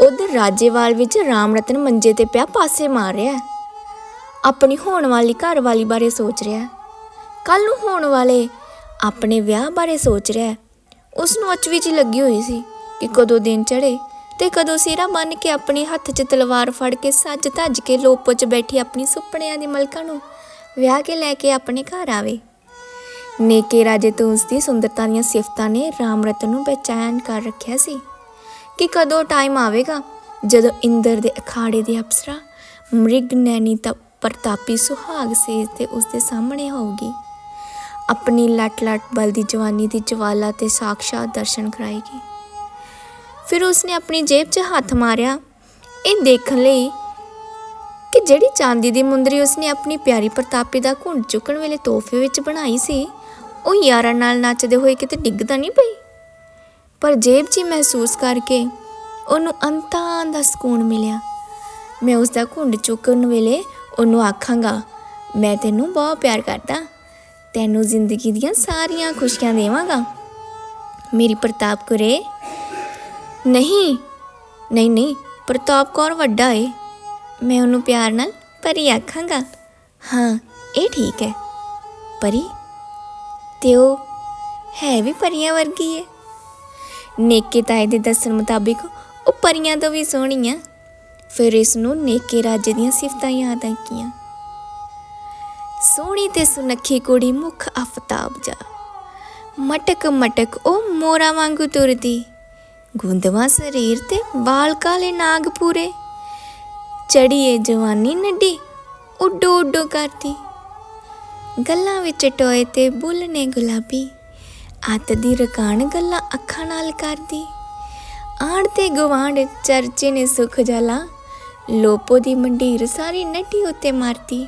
ਉਧਰ ਰਾਜੇਵਾਲ ਵਿੱਚ ਰਾਮ ਰਤਨ ਮੰਜੇ ਤੇ ਪਿਆ ਪਾਸੇ ਮਾਰ ਰਿਹਾ ਆਪਣੀ ਹੋਣ ਵਾਲੀ ਘਰ ਵਾਲੀ ਬਾਰੇ ਸੋਚ ਰਿਹਾ ਹੈ। ਕੱਲ ਨੂੰ ਹੋਣ ਵਾਲੇ ਆਪਣੇ ਵਿਆਹ ਬਾਰੇ ਸੋਚ ਰਿਹਾ ਉਸ ਨੂੰ ਅਚਵੀਚ ਲੱਗੀ ਹੋਈ ਸੀ ਕਿ ਕਦੋਂ ਦਿਨ ਚੜੇ ਤੇ ਕਦੋਂ ਸਿਰਾ ਬੰਨ ਕੇ ਆਪਣੇ ਹੱਥ 'ਚ ਤਲਵਾਰ ਫੜ ਕੇ ਸੱਜ ਧੱਜ ਕੇ ਲੋਪੋ 'ਚ ਬੈਠੀ ਆਪਣੀ ਸੁਪਨਿਆਂ ਦੀ ਮਲਕਾ ਨੂੰ ਵਿਆਹ ਕੇ ਲੈ ਕੇ ਆਪਣੇ ਘਰ ਆਵੇ। ਨੇਕੇ ਰਾਜੇ ਤੋਂ ਉਸ ਦੀ ਸੁੰਦਰਤਾ ਦੀਆਂ ਸਿਫਤਾਂ ਨੇ ਰਾਮ ਰਤਨ ਨੂੰ ਬੇਚੈਨ ਕਰ ਰੱਖਿਆ ਸੀ। ਕਿ ਕਦੋਂ ਟਾਈਮ ਆਵੇਗਾ? ਜਦੋਂ ਇੰਦਰ ਦੇ ਅਖਾੜੇ ਦੇ ਅਪਸਰਾ ਮ੍ਰਿਗ ਨੈਣੀ ਤਾਂ ਪ੍ਰਤਾਪੀ ਸੁਹਾਗ ਸੇਜ ਤੇ ਉਸਦੇ ਸਾਹਮਣੇ ਹੋਊਗੀ। ਆਪਣੀ ਲਟ ਲਟ ਬਲਦੀ ਜਵਾਨੀ ਦੀ ਜਵਾਲਾ ਤੇ ਸਾਖਸ਼ਾਤ ਦਰਸ਼ਨ ਕਰਾਏਗੀ। ਫਿਰ ਉਸਨੇ ਆਪਣੀ ਜੇਬ 'ਚ ਹੱਥ ਮਾਰਿਆ। ਇਹ ਦੇਖਣ ਲਈ ਕਿ ਜਿਹੜੀ ਚਾਂਦੀ ਦੀ ਮੁੰਦਰੀ ਉਸਨੇ ਆਪਣੀ ਪਿਆਰੀ ਪ੍ਰਤਾਪੀ ਦਾ ਘੁੰਡ ਚੁੱਕਣ ਵੇਲੇ ਤੋਹਫੇ ਵਿੱਚ ਬਣਾਈ ਸੀ, ਉਹ ਯਾਰਾਂ ਨਾਲ ਨੱਚਦੇ ਹੋਏ ਕਿਤੇ ਡਿੱਗਦਾ ਨਹੀਂ ਪਈ? ਪਰ ਜੇਬ 'ਚ ਮਹਿਸੂਸ ਕਰਕੇ ਉਹਨੂੰ ਅੰਤਾਂ ਦਾ ਸਕੂਨ ਮਿਲਿਆ। ਮੈਂ ਉਸ ਦਾ ਘੁੰਡ ਚੁੱਕਣ ਵੇਲੇ ਉਹਨੂੰ ਆਖਾਂਗਾ, ਮੈਂ ਤੈਨੂੰ ਬਹੁਤ ਪਿਆਰ ਕਰਦਾ। ਤੈਨੂੰ ਜ਼ਿੰਦਗੀ ਦੀਆਂ ਸਾਰੀਆਂ ਖੁਸ਼ੀਆਂ ਦੇਵਾਂਗਾ। ਮੇਰੀ ਪ੍ਰਤਾਪ ਕੁਰੇ ਨਹੀਂ ਨਹੀਂ ਨਹੀਂ, ਪ੍ਰਤਾਪ ਕੌਰ ਵੱਡਾ ਏ। ਮੈਂ ਉਹਨੂੰ ਪਿਆਰ ਨਾਲ ਪਰੀ ਆਖਾਂਗਾ। ਹਾਂ, ਇਹ ਠੀਕ ਹੈ। ਪਰੀ? ਤੇ ਉਹ ਹੈ ਵੀ ਪਰੀਆਂ ਵਰਗੀ ਏ। ਨੇਕੇ ਤਾਏ ਦੇ ਦੱਸਣ ਮੁਤਾਬਿਕ ਉਹ ਪਰੀਆਂ ਤੋਂ ਵੀ ਸੋਹਣੀ ਆ ਫਿਰ ਇਸ ਨੂੰ ਨੇਕੇ ਰਾਜੇ ਦੀਆਂ ਸਿਫਤਾਂ ਯਾਦ ਆਈਆਂ। ਸੋਹਣੀ ਤੇ ਸੁਨੱਖੀ ਕੁੜੀ ਮੁਖ ਆਫਤਾਬ ਜਾ। ਮਟਕ ਮਟਕ ਉਹ ਮੋਰਾ ਵਾਂਗੂ ਤੁਰਦੀ। ਗੁੰਦਵਾ ਸਰੀਰ ਤੇ ਵਾਲ ਕਾਲੇ ਨਾਗ ਪੂਰੇ। ਚੜੀਏ ਜਵਾਨੀ ਨੱਡੀ ਉੱਡੋ ਉੱਡੋ ਕਰਦੀ। ਗੱਲਾਂ ਵਿੱਚ ਟੋਏ ਤੇ ਬੁੱਲ ਨੇ ਗੁਲਾਬੀ। ਅੱਤ ਦੀ ਰਕਾਨ ਗੱਲਾਂ ਅੱਖਾਂ ਨਾਲ ਕਰਦੀ। ਆਣ ਤੇ ਗਵਾਂਡ ਚਰਚੇ ਨੇ ਸੁਖ ਜਲਾ, ਲੋਪੋ ਦੀ ਮੰਡੀਰ ਸਾਰੀ ਨੱਡੀ ਉੱਤੇ ਮਾਰਦੀ।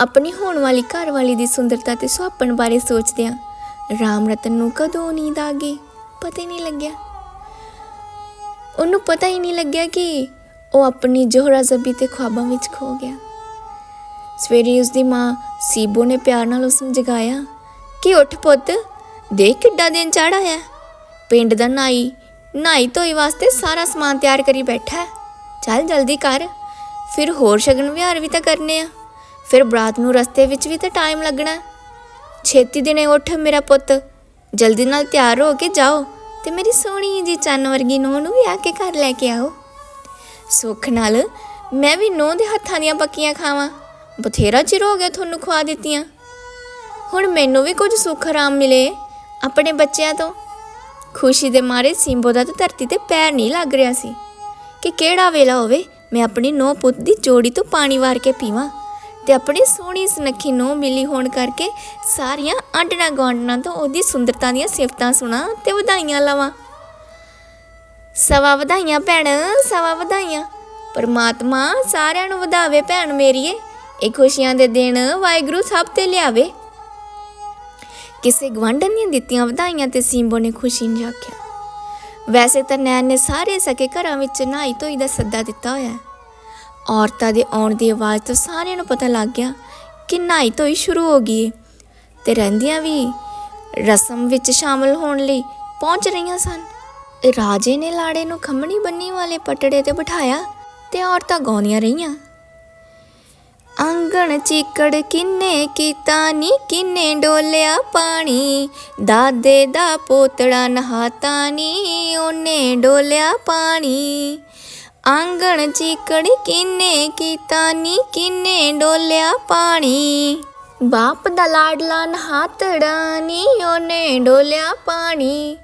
ਆਪਣੀ ਹੋਣ ਵਾਲੀ ਘਰ ਵਾਲੀ ਦੀ ਸੁੰਦਰਤਾ ਤੇ ਸੁਹਾਪਣ ਬਾਰੇ ਸੋਚਦਿਆਂ ਰਾਮ ਰਤਨ ਨੂੰ ਕਦੋਂ ਨੀਂਦ ਆ ਗਈ, ਪਤਾ ਹੀ ਨਹੀਂ ਲੱਗਿਆ। ਉਹਨੂੰ ਪਤਾ ਹੀ ਨਹੀਂ ਲੱਗਿਆ ਕਿ ਉਹ ਆਪਣੀ ਜੋਹਰਾ ਜ਼ਬੀ ਤੇ ਖੁਆਬਾਂ ਵਿੱਚ ਖੋ ਗਿਆ। ਸਵੇਰੇ ਉਸ ਦੀ ਮਾਂ ਸੀਬੋ ਨੇ ਪਿਆਰ ਨਾਲ ਉਸ ਨੂੰ ਜਗਾਇਆ। ਕਿ ਉੱਠ ਪੁੱਤ। ਦੇਖ ਕਿੱਡਾ ਦਿਨ ਚੜ੍ਹ ਆਇਆ। ਪਿੰਡ ਦਾ ਨਾਈ ਨਾਈ ਧੋਈ ਵਾਸਤੇ ਸਾਰਾ ਸਮਾਨ ਤਿਆਰ ਕਰੀ ਬੈਠਾ ਹੈ। ਚੱਲ ਜਲਦੀ ਕਰ। ਫਿਰ ਹੋਰ ਸ਼ਗਨ ਵਿਹਾਰ ਵੀ ਤਾਂ ਕਰਨੇ ਆ। ਫਿਰ ਬਰਾਤ ਨੂੰ ਰਸਤੇ ਵਿੱਚ ਵੀ ਤਾਂ ਟਾਈਮ ਲੱਗਣਾ ਛੇਤੀ ਦਿਨੇ ਉੱਠ ਮੇਰਾ ਪੁੱਤ। ਜਲਦੀ ਨਾਲ ਤਿਆਰ ਹੋ ਕੇ ਜਾਓ ਤੇ ਮੇਰੀ ਸੋਹਣੀ ਜੀ ਚੰਨ ਵਰਗੀ ਨੂੰਹ ਨੂੰ ਵੀ ਆ ਕੇ ਘਰ ਲੈ ਕੇ ਆਓ। ਸੁੱਖ ਨਾਲ ਮੈਂ ਵੀ ਨੂੰਹ ਦੇ ਹੱਥਾਂ ਦੀਆਂ ਪੱਕੀਆਂ ਖਾਵਾਂ। ਬਥੇਰਾ ਚਿਰ ਹੋ ਗਿਆ ਤੁਹਾਨੂੰ ਖਵਾ ਦਿੱਤੀਆਂ। ਹੁਣ ਮੈਨੂੰ ਵੀ ਕੁਝ ਸੁੱਖ ਆਰਾਮ ਮਿਲੇ। ਆਪਣੇ ਬੱਚਿਆਂ ਤੋਂ। ਖੁਸ਼ੀ ਦੇ ਮਾਰੇ ਸਿੰਬੋ ਦਾ ਤਾਂ ਧਰਤੀ ਤੇ ਪੈਰ ਨਹੀਂ ਲੱਗ ਰਿਹਾ ਸੀ। ਕਿ ਕਿਹੜਾ ਵੇਲਾ ਹੋਵੇ, ਮੈਂ ਆਪਣੀ ਨੌ ਪੁੱਤ ਦੀ ਜੋੜੀ ਤੋਂ ਪਾਣੀ ਵਾਰ ਕੇ ਪੀਵਾਂ ਤੇ ਆਪਣੀ ਸੋਹਣੀ ਸੁਨੱਖੀ ਨੌ ਮਿਲੀ ਹੋਣ ਕਰਕੇ ਸਾਰੀਆਂ ਆਂਡਣਾ ਗਾਂਡਣਾ ਤੋਂ ਉਹਦੀ ਸੁੰਦਰਤਾ ਦੀਆਂ ਸਿਫਤਾਂ ਸੁਣਾ ਤੇ ਵਧਾਈਆਂ ਲਵਾਂ। ਸਵਾ ਵਧਾਈਆਂ ਭੈਣ, ਸਵਾ ਵਧਾਈਆਂ। ਪਰਮਾਤਮਾ ਸਾਰਿਆਂ ਨੂੰ ਵਧਾਵੇ ਭੈਣ ਮੇਰੀਏ। ਇਹ ਖੁਸ਼ੀਆਂ ਦੇ ਦਿਨ ਵਾਹਿਗੁਰੂ ਸਭ ਤੇ ਲਿਆਵੇ। ਕਿਸੇ ਗਵਾਂਢਣ ਨੇ ਦਿੱਤੀਆਂ ਵਧਾਈਆਂ ਤੇ ਸਿੰਬੋ ਨੇ ਖੁਸ਼ੀ ਨਾਲ ਆਖਿਆ। ਵੈਸੇ ਤਾਂ ਨੈਣ ਨੇ ਸਾਰੇ ਸਕੇ ਘਰਾਂ ਵਿੱਚ ਨਹਾਈ ਧੋਈ ਦਾ ਸੱਦਾ ਦਿੱਤਾ ਹੋਇਆ ਹੈ। ਔਰਤਾਂ ਦੇ ਆਉਣ ਦੀ ਆਵਾਜ਼ ਤੋਂ ਸਾਰਿਆਂ ਨੂੰ ਪਤਾ ਲੱਗ ਗਿਆ ਕਿ ਨਹਾਈ ਧੋਈ ਸ਼ੁਰੂ ਹੋ ਗਈ ਹੈ ਤੇ ਰਹਿੰਦੀਆਂ ਵੀ ਰਸਮ ਵਿੱਚ ਸ਼ਾਮਲ ਹੋਣ ਲਈ ਪਹੁੰਚ ਰਹੀਆਂ ਸਨ। ਰਾਜੇ ਨੇ ਲਾੜੇ ਨੂੰ ਖੰਮਣੀ ਬੰਨੀ ਵਾਲੇ ਪਟੜੇ ਤੇ ਬਿਠਾਇਆ ਤੇ ਔਰਤਾਂ ਗਾਉਂਦੀਆਂ ਰਹੀਆਂ। ਆਂਗਣ ਚੀਕੜ ਕਿੰਨੇ ਕੀਤਾ ਨੀ, ਕਿੰਨੇ ਡੋਲਿਆ ਪਾਣੀ? ਦਾਦੇ ਦਾ ਪੋਤੜਾ ਨਹਾਤਾ ਨੀ, ਉਹਨੇ ਡੋਲਿਆ ਪਾਣੀ। ਆਂਗਣ ਚੀਕੜ ਕਿੰਨੇ ਕੀਤਾ ਨੀ, ਕਿੰਨੇ ਡੋਲਿਆ ਪਾਣੀ? ਬਾਪ ਦਾ ਲਾਡਲਾ ਨਹਾਤੜਾ ਨੀ, ਉਹਨੇ ਡੋਲਿਆ ਪਾਣੀ।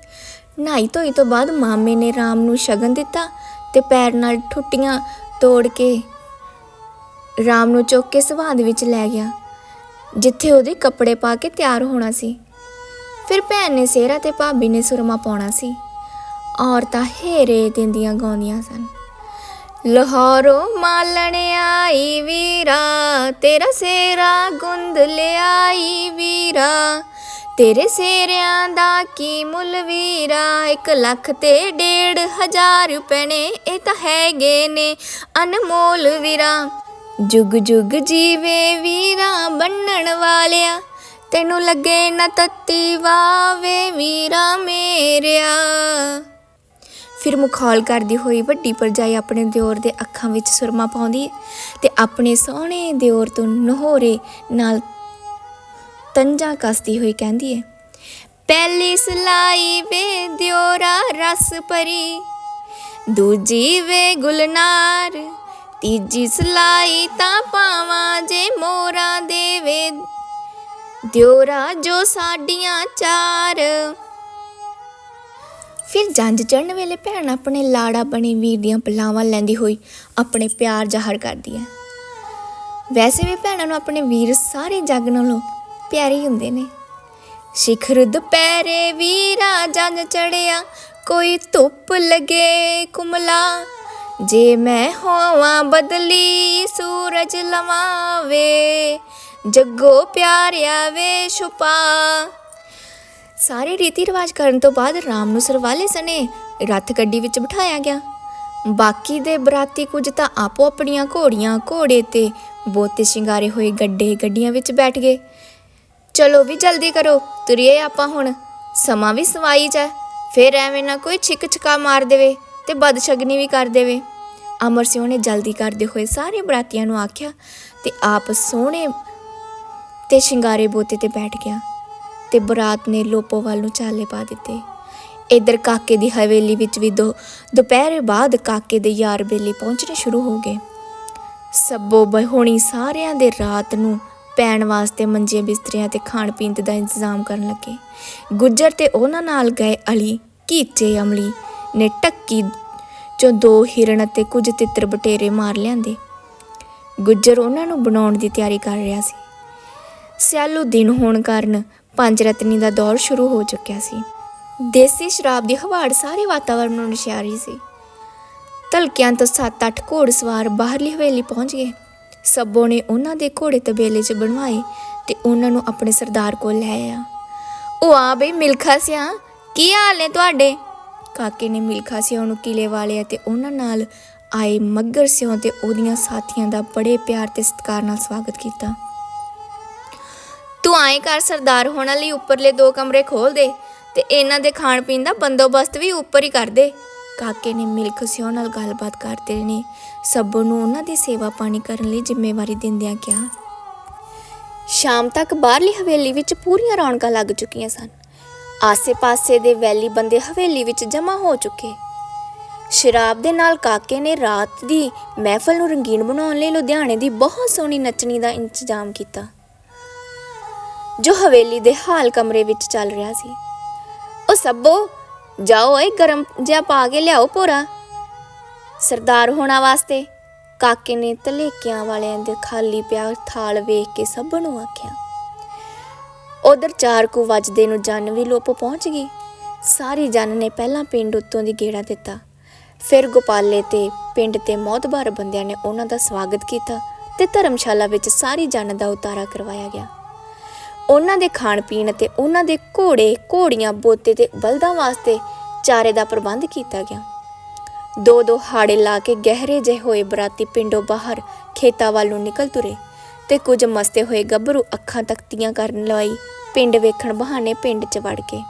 ਨਹਾਈ ਧੋਈ ਤੋਂ ਬਾਅਦ ਮਾਮੇ ਨੇ ਰਾਮ ਨੂੰ ਸ਼ਗਨ ਦਿੱਤਾ ਤੇ ਪੈਰ ਨਾਲ ਠੁੱਟੀਆਂ ਤੋੜ ਕੇ ਰਾਮ ਨੂੰ ਚੁੱਕ ਕੇ ਸਵਾਦ ਵਿੱਚ ਲੈ ਗਿਆ, ਜਿੱਥੇ ਉਹਦੇ ਕੱਪੜੇ ਪਾ ਕੇ ਤਿਆਰ ਹੋਣਾ ਸੀ। ਫਿਰ ਭੈਣ ਨੇ ਸਿਹਰਾ ਤੇ ਭਾਬੀ ਨੇ ਸੁਰਮਾ ਪਾਉਣਾ ਸੀ। ਔਰਤਾਂ ਹੇਰੇ ਦਿੰਦੀਆਂ ਗਾਉਂਦੀਆਂ ਸਨ। ਲਾਹੌਰੋਂ ਮਾਲਣ ਆਈ ਵੀਰਾ, ਤੇਰਾ ਸੇਰਾ ਗੁੰਦ ਲਿਆਈ ਵੀਰਾ। ਤੇਰੇ ਸੇਰਿਆਂ ਦਾ ਕੀ ਮੁੱਲ ਵੀਰਾ 1 ਲੱਖ ਤੇ ਡੇਢ ਹਜ਼ਾਰ ਰੁਪਏ ਨੇ, ਇਹ ਤਾਂ ਹੈਗੇ ਨੇ ਅਨਮੋਲ ਵੀਰਾ। ਜੁਗ ਜੁਗ ਜੀਵੇ ਵੀਰਾ ਬੰਨਣ ਵਾਲਿਆ। ਤੈਨੂੰ ਲੱਗੇ ਨਾ ਤੱਤੀ ਵਾਵੇ ਵੀਰਾ ਮੇਰਿਆ। ਫਿਰ ਮੁਖੌਲ ਕਰਦੀ ਹੋਈ ਵੱਡੀ ਪਰਜਾਈ ਆਪਣੇ ਦਿਓਰ ਦੇ ਅੱਖਾਂ ਵਿੱਚ ਸੁਰਮਾ ਪਾਉਂਦੀ ਹੈ ਤੇ ਆਪਣੇ ਸੋਹਣੇ ਦਿਓਰ ਤੋਂ ਨਹੋਰੇ ਨਾਲ ਤੰਜਾ ਕੱਸਦੀ ਹੋਈ ਕਹਿੰਦੀ ਹੈ ਪਹਿਲੀ ਸਲਾਈ ਵੇ ਦਿਓਰਾ ਰਸ ਭਰੀ, ਦੂਜੀ ਵੇ ਗੁਲਨਾਰ ਤੀਜੀ ਸਲਾਈ ਤਾਂ ਪਾਵਾਂ ਜੇ ਮੋਰਾ ਦੇਵੇ ਦਿਓਰਾ ਜੋ ਸਾਡੀਆਂ ਚਾਰ। ਫਿਰ ਜੰਜ ਚੜਨ ਵੇਲੇ ਭੈਣ ਆਪਣੇ ਲਾੜਾ ਬਣੇ ਵੀਰ ਦੀਆਂ ਬਲਾਵਾਂ ਲੈਂਦੀ ਹੋਈ ਆਪਣੇ ਪਿਆਰ ਜ਼ਾਹਰ ਕਰਦੀ ਹੈ। ਵੈਸੇ ਵੀ ਭੈਣਾਂ ਨੂੰ ਆਪਣੇ ਵੀਰ ਸਾਰੇ ਜੱਗ ਨਾਲੋਂ ਪਿਆਰੇ ਹੁੰਦੇ ਨੇ। ਸਿਖਰ ਦੁਪਹਿਰੇ ਵੀਰਾ ਜੰਜ ਚੜਿਆ ਕੋਈ ਧੁੱਪ ਲਗੇ ਕੁਮਲਾ। ਜੇ ਮੈਂ ਹੋਵਾਂ ਬਦਲੀ, ਸੂਰਜ ਲਵਾਵੇ, ਜੱਗੋ ਪਿਆਰਿਆ ਵੇ ਛੁਪਾ। ਸਾਰੇ ਰੀਤੀ ਰਿਵਾਜ ਕਰਨ ਤੋਂ ਬਾਅਦ ਰਾਮ ਨੂੰ ਸਰਵਾਲੇ ਸਣੇ ਰੱਥ ਗੱਡੀ ਵਿੱਚ ਬਿਠਾਇਆ ਗਿਆ। ਬਾਕੀ ਦੇ ਬਰਾਤੀ ਕੁਝ ਤਾਂ ਆਪੋ ਆਪਣੀਆਂ ਘੋੜੀਆਂ ਘੋੜੇ ਤੇ ਬੋਤੇ ਸ਼ਿੰਗਾਰੇ ਹੋਏ ਗੱਡੇ ਗੱਡੀਆਂ ਵਿੱਚ ਬੈਠ ਗਏ। ਚਲੋ ਵੀ ਜਲਦੀ ਕਰੋ, ਤੁਰੀਏ ਆਪਾਂ ਹੁਣ। ਸਮਾਂ ਵੀ ਸਵਾਈ ਚ ਹੈ ਫਿਰ ਐਵੇਂ ਨਾ ਕੋਈ ਛਿਕ ਛਕਾ ਮਾਰ ਦੇਵੇ। ਤੇ ਬਦਸ਼ਗਨੀ ਵੀ ਕਰ ਦੇਵੇ। ਅਮਰ ਸਿੰਘ ਨੇ ਜਲਦੀ ਕਰਦੇ ਹੋਏ ਸਾਰੇ ਬਰਾਤੀਆਂ ਨੂੰ ਆਖਿਆ ਤੇ ਆਪ ਸੋਹਣੇ ਤੇ ਸ਼ਿੰਗਾਰੇ ਬੋਤੇ ਤੇ ਬੈਠ ਗਿਆ ਤੇ ਬਰਾਤ ਨੇ ਲੋਪੋ ਵੱਲ ਨੂੰ ਚਾਲੇ ਪਾ ਦਿੱਤੇ। ਇਧਰ ਕਾਕੇ ਦੀ ਹਵੇਲੀ ਵਿੱਚ ਵੀ ਦੋ ਦੁਪਹਿਰ ਬਾਅਦ ਕਾਕੇ ਦੇ ਯਾਰ ਬੇਲੀ ਪਹੁੰਚਣੇ ਸ਼ੁਰੂ ਹੋ ਗਏ। ਸੱਬੋ ਬਹੋਣੀ ਸਾਰਿਆਂ ਦੇ ਰਾਤ ਨੂੰ ਪੈਣ ਵਾਸਤੇ ਮੰਜੇ ਬਿਸਤਰੀਆਂ ਤੇ ਖਾਣ ਪੀਣ ਦਾ ਇੰਤਜ਼ਾਮ ਕਰਨ ਲੱਗੇ। ਗੁੱਜਰ ਤੇ ਉਹਨਾਂ ਨਾਲ ਗਏ ਅਲੀ ਕੀਚੇ ਅਮਲੀ। ਨੇ ਟੱਕੀ ਚੋਂ ਦੋ ਹਿਰਣ ਅਤੇ ਕੁਝ ਤਿੱਤਰ ਬਟੇਰੇ ਮਾਰ ਲਿਆਂਦੇ। ਗੁੱਜਰ ਉਹਨਾਂ ਨੂੰ ਬਣਾਉਣ ਦੀ ਤਿਆਰੀ ਕਰ ਰਿਹਾ ਸੀ। ਸਿਆਲੂ ਦਿਨ ਹੋਣ ਕਾਰਨ ਪੰਜ ਰਤਨੀ ਦਾ ਦੌਰ ਸ਼ੁਰੂ ਹੋ ਚੁੱਕਿਆ ਸੀ। ਦੇਸੀ ਸ਼ਰਾਬ ਦੀ ਹਵਾੜ ਸਾਰੇ ਵਾਤਾਵਰਣ ਨੂੰ ਨਸ਼ਿਆ ਰਹੀ ਸੀ। ਧਲਕਿਆਂ ਤੋਂ 7-8 ਘੋੜਸਵਾਰ ਬਾਹਰਲੀ ਹਵੇਲੀ ਪਹੁੰਚ ਗਏ। ਸੱਬੋ ਨੇ ਉਹਨਾਂ ਦੇ ਘੋੜੇ ਤਬੇਲੇ 'ਚ ਬਣਵਾਏ ਤੇ ਉਹਨਾਂ ਨੂੰ ਆਪਣੇ ਸਰਦਾਰ ਕੋਲ ਲੈ ਆਇਆ। ਉਹ ਆ ਬਈ ਮਿਲਖਾ ਸਿਆ, ਕੀ ਹਾਲ ਨੇ ਤੁਹਾਡੇ? ਕਾਕੇ ਨੇ ਮਿਲਖਾ ਸਿਆ ਨੂੰ ਕਿਲੇ ਵਾਲੇ ਅਤੇ ਉਹਨਾਂ ਨਾਲ ਆਏ ਮੱਗਰ ਸਿਉਂ ਤੇ ਉਹਦੀਆਂ ਸਾਥੀਆਂ ਦਾ ਬੜੇ ਪਿਆਰ ਤੇ ਸਤਿਕਾਰ ਨਾਲ ਸਵਾਗਤ ਕੀਤਾ। ਤੂੰ ਆਏ ਕਰ ਸਰਦਾਰ, ਹੋਣ ਲਈ ਉੱਪਰਲੇ ਦੋ ਕਮਰੇ ਖੋਲ ਦੇ ਤੇ ਇਹਨਾਂ ਦੇ ਖਾਣ ਪੀਣ ਦਾ ਬੰਦੋਬਸਤ ਵੀ ਉੱਪਰ ਹੀ ਕਰ ਦੇ। ਕਾਕੇ ਨੇ ਮਿਲਖ ਸਿਉਂ ਨਾਲ ਗੱਲਬਾਤ ਕਰਦੇ ਨੇ। ਸਭ ਨੂੰ ਉਹਨਾਂ ਦੀ ਸੇਵਾ ਪਾਣੀ ਕਰਨ ਲਈ ਜ਼ਿੰਮੇਵਾਰੀ ਦਿੰਦਿਆਂ ਕਿਹਾ, ਸ਼ਾਮ ਤੱਕ ਬਾਹਰਲੀ ਹਵੇਲੀ ਵਿੱਚ ਪੂਰੀਆਂ ਰੌਣਕਾਂ ਲੱਗ ਚੁੱਕੀਆਂ ਸਨ। ਆਸੇ-ਪਾਸੇ ਦੇ ਵੈਲੀ ਬੰਦੇ ਹਵੇਲੀ ਵਿੱਚ ਜਮ੍ਹਾਂ ਹੋ ਚੁੱਕੇ। ਸ਼ਰਾਬ ਦੇ ਨਾਲ ਕਾਕੇ ਨੇ ਰਾਤ ਦੀ ਮਹਿਫਲ ਨੂੰ ਰੰਗੀਨ ਬਣਾਉਣ ਲਈ ਲੁਧਿਆਣੇ ਦੀ ਬਹੁਤ ਸੋਹਣੀ ਨੱਚਣੀ ਦਾ ਇੰਤਜ਼ਾਮ ਕੀਤਾ, ਜੋ ਹਵੇਲੀ ਦੇ ਹਾਲ ਕਮਰੇ ਵਿੱਚ ਚੱਲ ਰਿਹਾ ਸੀ। ਉਹ ਸੱਬੋ, ਜਾਓ ਏ ਗਰਮ ਜਿਹਾ ਪਾ ਕੇ ਲਿਆਓ ਭੋਰਾ। ਸਰਦਾਰ ਹੋਣਾ ਵਾਸਤੇ ਕਾਕੇ ਨੇ ਤਲੇਕਿਆਂ ਵਾਲਿਆਂ ਦੇ ਖਾਲੀ ਪਿਆ ਥਾਲ ਵੇਖ ਕੇ ਸਭ ਨੂੰ ਆਖਿਆ। ਉਧਰ ਚਾਰ ਕੁ ਵੱਜਦੇ ਨੂੰ ਜਨ ਵੀ ਲੋਪ ਪਹੁੰਚ ਗਈ। ਸਾਰੀ ਜਨ ਨੇ ਪਹਿਲਾਂ ਪਿੰਡ ਉੱਤੋਂ ਦੀ ਗੇੜਾ ਦਿੱਤਾ। ਫਿਰ ਗੋਪਾਲੇ ਤੇ ਪਿੰਡ ਤੇ ਮੌਤਬਾਰ ਬੰਦਿਆਂ ਨੇ ਉਹਨਾਂ ਦਾ ਸਵਾਗਤ ਕੀਤਾ ਤੇ ਧਰਮਸ਼ਾਲਾ ਵਿੱਚ ਸਾਰੀ ਜਨ ਦਾ ਉਤਾਰਾ ਕਰਵਾਇਆ ਗਿਆ। ਉਹਨਾਂ ਦੇ ਖਾਣ ਪੀਣ ਅਤੇ ਉਹਨਾਂ ਦੇ ਘੋੜੇ, ਘੋੜੀਆਂ, ਬੋਤੇ ਤੇ ਬਲਦਾਂ ਵਾਸਤੇ ਚਾਰੇ ਦਾ ਪ੍ਰਬੰਧ ਕੀਤਾ ਗਿਆ। ਦੋ ਦੋ ਹਾੜੇ ਲਾ ਕੇ ਗਹਿਰੇ ਜਿਹੇ ਹੋਏ ਬਰਾਤੀ ਪਿੰਡੋਂ ਬਾਹਰ ਖੇਤਾਂ ਵੱਲ ਨੂੰ ਨਿਕਲ ਤੁਰੇ। ਤੇ ਕੁਝ ਮਸਤੇ ਹੋਏ ਗੱਭਰੂ ਅੱਖਾਂ ਤਖਤੀਆਂ ਕਰਨ ਲਈ ਪਿੰਡ ਵੇਖਣ ਬਹਾਨੇ ਪਿੰਡ 'ਚ ਵੜ ਗਏ।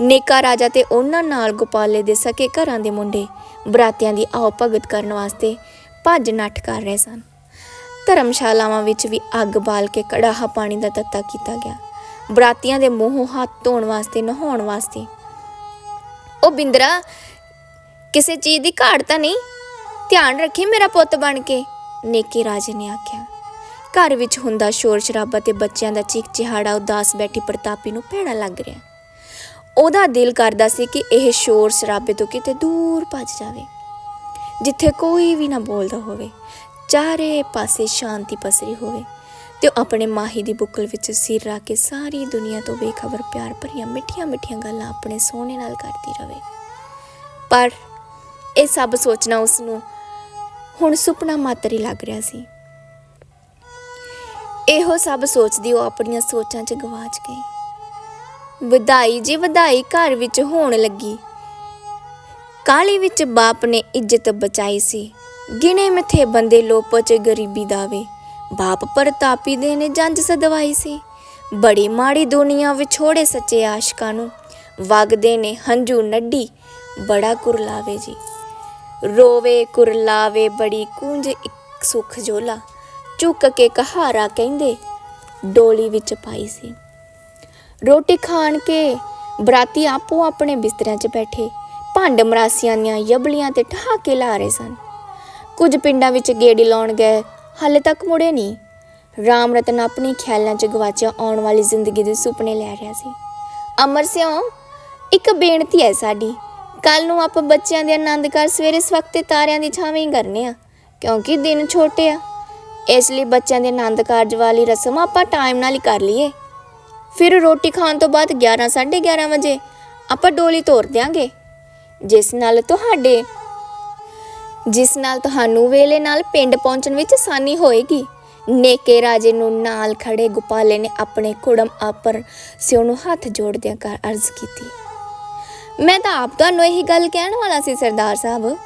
ਨੇਕਾ ਰਾਜਾ ਤੇ ਉਹਨਾਂ ਨਾਲ ਗੋਪਾਲੇ ਦੇ ਸਕੇ ਘਰਾਂ ਦੇ ਮੁੰਡੇ ਬਰਾਤਿਆਂ ਦੀ ਆਓ ਭਗਤ ਕਰਨ ਵਾਸਤੇ ਭੱਜ ਨੱਠ ਕਰ ਰਹੇ ਸਨ। ਧਰਮਸ਼ਾਲਾਵਾਂ ਵਿੱਚ ਵੀ ਅੱਗ ਬਾਲ ਕੇ ਕੜਾਹਾ ਪਾਣੀ ਦਾ ਤੱਤਾ ਕੀਤਾ ਗਿਆ। ਬਰਾਤੀਆਂ ਦੇ ਮੂੰਹੋਂ ਹੱਥ ਧੋਣ ਵਾਸਤੇ, ਨਹਾਉਣ ਵਾਸਤੇ। ਉਹ ਬਿੰਦਰਾ, ਕਿਸੇ ਚੀਜ਼ ਦੀ ਘਾਟ ਤਾਂ ਨਹੀਂ? ਧਿਆਨ ਰੱਖੀ ਮੇਰਾ ਪੁੱਤ ਬਣ ਕੇ, ਨੇਕੀ ਰਾਜੇ ਨੇ ਆਖਿਆ। ਘਰ ਵਿੱਚ ਹੁੰਦਾ ਸ਼ੋਰ ਸ਼ਰਾਬਾ ਤੇ ਬੱਚਿਆਂ ਦਾ ਚੀਕ ਚਿਹਾੜਾ, ਉਦਾਸ ਬੈਠੀ ਪ੍ਰਤਾਪੀ ਨੂੰ ਭੈੜਾ ਲੱਗ ਰਿਹਾ। ਉਹਦਾ ਦਿਲ ਕਰਦਾ ਸੀ ਕਿ ਇਹ ਸ਼ੋਰ ਸ਼ਰਾਬੇ ਤੋਂ ਕਿਤੇ ਦੂਰ ਭੱਜ ਜਾਵੇ, ਜਿੱਥੇ ਕੋਈ ਵੀ ਨਾ ਬੋਲਦਾ ਹੋਵੇ, ਚਾਰੇ ਪਾਸੇ ਸ਼ਾਂਤੀ ਪਸਰੀ ਹੋਵੇ ਤੇ ਉਹ ਆਪਣੇ ਮਾਹੀ ਦੀ ਬੁੱਕਲ ਵਿੱਚ ਸਿਰ ਰੱਖ ਕੇ ਸਾਰੀ ਦੁਨੀਆ ਤੋਂ ਬੇਖਬਰ, ਪਿਆਰ ਭਰੀਆਂ ਮਿੱਠੀਆਂ ਮਿੱਠੀਆਂ ਗੱਲਾਂ ਆਪਣੇ ਸੋਹਣੇ ਨਾਲ ਕਰਦੀ ਰਵੇ। ਪਰ ਇਹ ਸਭ ਸੋਚਣਾ ਉਸ ਨੂੰ ਹੁਣ ਸੁਪਨਾ ਮਾਤਰ ਹੀ ਲੱਗ ਰਿਹਾ ਸੀ। ਇਹੋ ਸਭ ਸੋਚਦੀ ਉਹ ਆਪਣੀਆਂ ਸੋਚਾਂ 'ਚ ਗਵਾਚ ਗਈ। ਵਧਾਈ ਜੀ ਵਧਾਈ ਘਰ ਵਿੱਚ ਹੋਣ ਲੱਗੀ। ਕਾਲੀ ਵਿੱਚ ਬਾਪ ਨੇ ਇੱਜ਼ਤ ਬਚਾਈ ਸੀ। ਗਿਣੇ ਮਿੱਥੇ ਬੰਦੇ ਲੋਪੋ ਚ ਗਰੀਬੀ ਦਾਵੇ। ਬਾਪ ਪ੍ਰਤਾਪੀ ਦੇ ਨੇ ਜੰਜ ਸਦਵਾਈ ਸੀ। ਬੜੀ ਮਾੜੀ ਦੁਨੀਆ ਵਿਛੋੜੇ ਸੱਚੇ ਆਸ਼ਕਾਂ ਨੂੰ। ਵਗਦੇ ਨੇ ਹੰਝੂ ਨੱਡੀ ਬੜਾ ਕੁਰਲਾਵੇ ਜੀ। ਰੋਵੇ ਕੁਰਲਾਵੇ ਬੜੀ ਕੂੰਜ ਇੱਕ ਸੁਖ ਜੋਲਾ। ਚੁੱਕ ਕੇ ਕਹਾਰਾ ਕਹਿੰਦੇ, ਡੋਲੀ ਵਿੱਚ ਪਾਈ ਸੀ। ਰੋਟੀ ਖਾਣ ਕੇ ਬਰਾਤੀ ਆਪੋ ਆਪਣੇ ਬਿਸਤਰਿਆਂ 'ਚ ਬੈਠੇ, ਭੰਡ ਮਰਾਸੀਆਂ ਦੀਆਂ ਯਬਲੀਆਂ ਤੇ ਠਹਾਕੇ ਲਾ ਰਹੇ ਸਨ। ਕੁਝ ਪਿੰਡਾਂ ਵਿੱਚ ਗੇੜੀ ਲਾਉਣ ਗਏ, ਹਾਲੇ ਤੱਕ ਮੁੜੇ ਨਹੀਂ। ਰਾਮ ਰਤਨ ਆਪਣੇ ਖਿਆਲਾਂ 'ਚ ਗਵਾਚਿਆ ਆਉਣ ਵਾਲੀ ਜ਼ਿੰਦਗੀ ਦੇ ਸੁਪਨੇ ਲੈ ਰਿਹਾ ਸੀ। ਅਮਰ ਸਿਓ ਇੱਕ ਬੇਨਤੀ ਹੈ ਸਾਡੀ, ਕੱਲ ਨੂੰ ਆਪਾਂ ਬੱਚਿਆਂ ਦੇ ਆਨੰਦ ਕਰ ਸਵੇਰੇ ਸਵਖਤੇ ਤਾਰਿਆਂ ਦੀ ਛਾਵੇਂ ਹੀ ਕਰਨੇ ਆ, ਕਿਉਂਕਿ ਦਿਨ ਛੋਟੇ ਆ। ਇਸ ਲਈ ਬੱਚਿਆਂ ਦੇ ਆਨੰਦ ਕਾਰਜ ਵਾਲੀ ਰਸਮ ਆਪਾਂ ਟਾਈਮ ਨਾਲ ਹੀ ਕਰ ਲਈਏ। ਫਿਰ ਰੋਟੀ ਖਾਣ ਤੋਂ ਬਾਅਦ 11 11:30 ਵਜੇ ਆਪਾਂ ਡੋਲੀ ਤੋਰ ਦਿਆਂਗੇ। ਜਿਸ ਨਾਲ ਤੁਹਾਡੇ, ਜਿਸ ਨਾਲ ਤੁਹਾਨੂੰ ਵੇਲੇ ਨਾਲ ਪਿੰਡ ਪਹੁੰਚਣ ਵਿੱਚ ਆਸਾਨੀ ਹੋਏਗੀ। ਨੇਕੇ ਰਾਜੇ ਨੂੰ ਨਾਲ ਖੜੇ ਗੋਪਾਲੇ ਨੇ ਆਪਣੇ ਕੁੜਮ ਆਪਰ ਸਿਉ ਨੂੰ ਹੱਥ ਜੋੜਦਿਆਂ ਕਰ ਅਰਜ਼ ਕੀਤੀ। ਮੈਂ ਤਾਂ ਆਪ ਤੁਹਾਨੂੰ ਇਹੀ ਗੱਲ ਕਹਿਣ ਵਾਲਾ ਸੀ, ਸਰਦਾਰ ਸਾਹਿਬ।